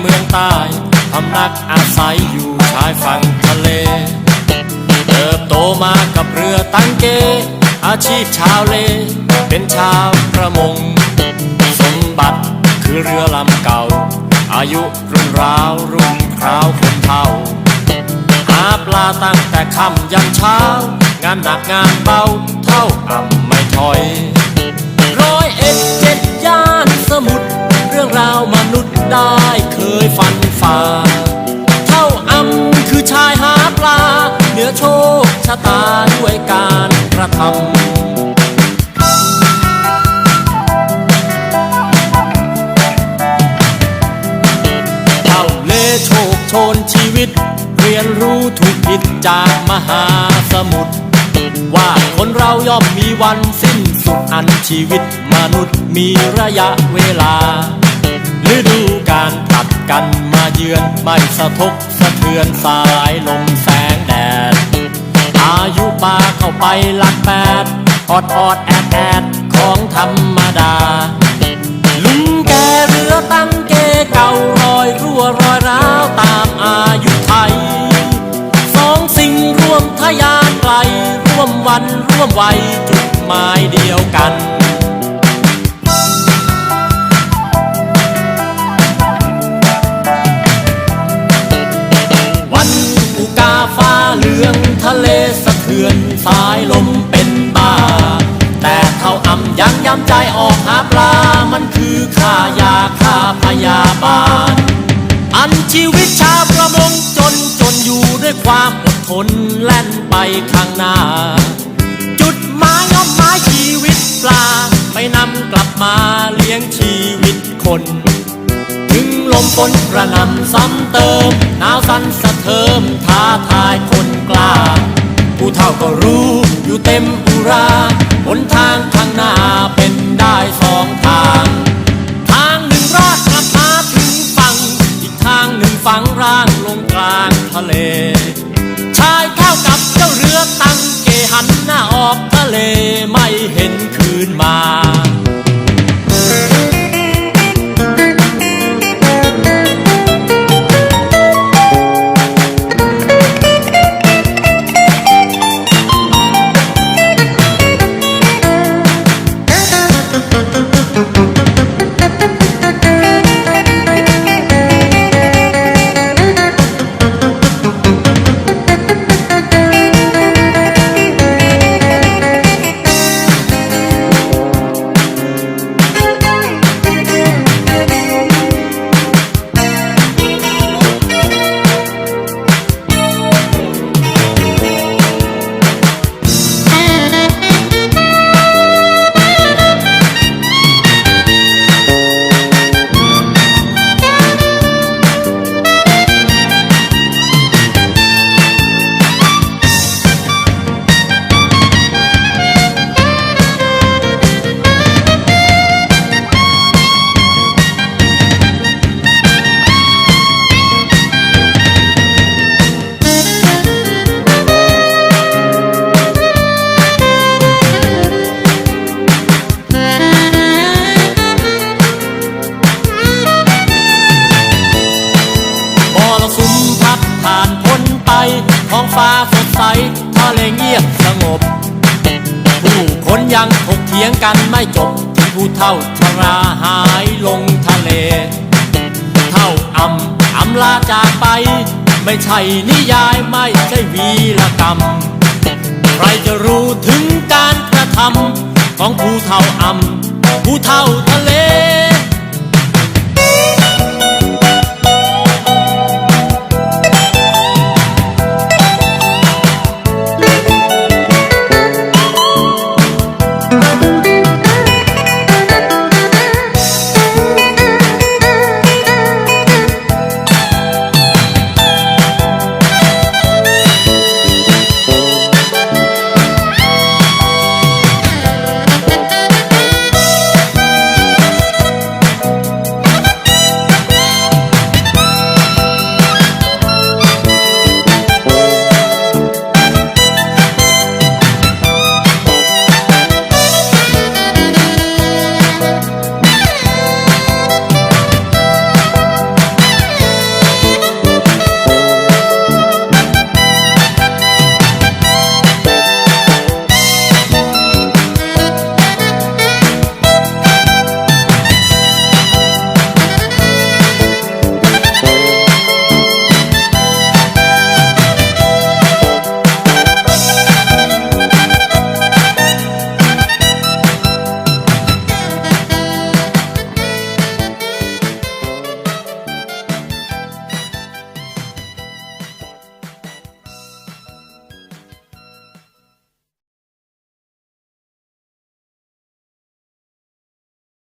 เมืองใต้พำนักอาศัยอยู่ชายฝั่งทะเล เติบโตมากับเรือตั้งเก อาชีพชาวเล เป็นชาวประมง สมบัติคือเรือลำเก่า อายุรุ่นราวรุ่นคราวคนเฒ่าหาปลาตั้งแต่ค่ำยันเช้า งานหนักงานเบาเท่าอ่ำไม่ถอยร้อยเอ็ด รื่องราวมนุษย์ได้เคยฟันฝ่า เท่าอ่ำคือชายหาปลา เหนือโชคชะตาด้วยการกระทำเท่าเลโชคชนชีวิต เรียนรู้ถูกผิดจากมหาสมุทรว่าคนเราย่อมมีวันสิ้นสุดอันชีวิตมนุษย์มีระยะเวลา ฤดูการผัดกันมาเยือนไม่สะทกสะเทือนสายลมแสงแดด อายุปาเข้าไปหลักแปดออดออดแอดแอดของธรรมดา ลุงแกเรือตั้งเกเก่ารอยรั่วรอยร้าวตามอายุไทย สองสิ่งร่วมทยานไกล ร่วมวันร่วมวัยจุดหมายเดียวกัน สายลมเป็นบ้า แต่เท่าอ่ำยังย้ำใจออกหาปลา มันคือค่ายาค่าพยาบาล อันชีวิตชาวประมงจนจนอยู่ด้วยความอดทนแล่นไปข้างหน้า จุดหมายย่อมหมายชีวิตปลา ไม่นำกลับมาเลี้ยงชีวิตคน ถึงลมฝนกระนำซ้ำเติมหนาวสั่นสะเทิมท้าทายคนกล้า ผู้เท่าก็รู้อยู่เต็มอุราหนทางข้างหน้าเป็นได้สองทาง ทางหนึ่งรากกลับมาถึงฝั่ง อีกทางหนึ่งฝังร่างลงกลางทะเล ชายเท่ากับเจ้าเรือตั้งเกหันหน้าออกทะเลไม่เห็นคืนมา เลเงียบสงบ ผู้คนยังถกเถียงกันไม่จบถึงผู้เท่าชราหายลงทะเล เท่าอำอำลาจากไป ไม่ใช่นิยายไม่ใช่วีรกรรม ใครจะรู้ถึงการกระทำของผู้เท่าอำผู้เท่าทะเล